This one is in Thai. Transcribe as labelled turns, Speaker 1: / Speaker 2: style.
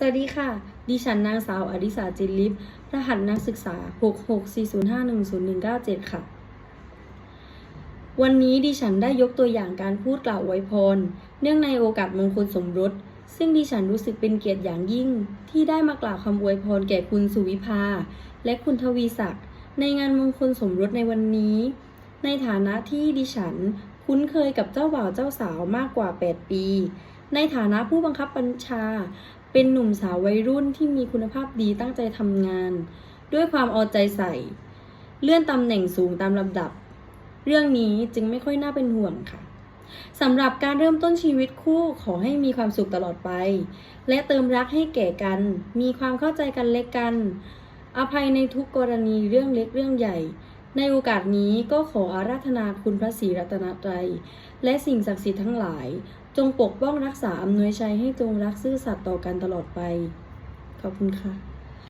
Speaker 1: สวัสดีค่ะ ดิฉันนางสาวอดิสาจินลิปรหัสนักศึกษา 664051097 ค่ะ วันนี้ดิฉันได้ยกตัวอย่างการพูดกล่าวอวยพร เนื่องในโอกาสมงคลสมรส ซึ่งดิฉันรู้สึกเป็นเกียรติอย่างยิ่ง ที่ได้มากล่าวคำอวยพรแก่คุณสุวิภา และคุณทวีศักดิ์ในงานมงคลสมรสในวันนี้ ในฐานะที่ดิฉันคุ้นเคยกับเจ้าบ่าวเจ้าสาวมากกว่า 8 ปี ในฐานะผู้บังคับบัญชา เป็นหนุ่มสาววัยรุ่นที่มีคุณภาพดีตั้งใจทำงาน ด้วยความเอาใจใส่ เลื่อนตำแหน่งสูงตามลำดับ เรื่องนี้จึงไม่ค่อยน่าเป็นห่วงค่ะสำหรับการเริ่มต้นชีวิตคู่ขอให้มีความสุขตลอดไป และเติมรักให้แก่กัน มีความเข้าใจกันและกัน อภัยในทุกกรณีเรื่องเล็กเรื่องใหญ่ ในโอกาสนี้ก็ขออาราธนาคุณพระศรีรัตนตรัย และสิ่งศักดิ์สิทธิ์ทั้งหลาย จงปกป้องรักษาอำนวยชัยให้จงรักซื่อสัตย์ต่อกันตลอดไป ขอบคุณค่ะ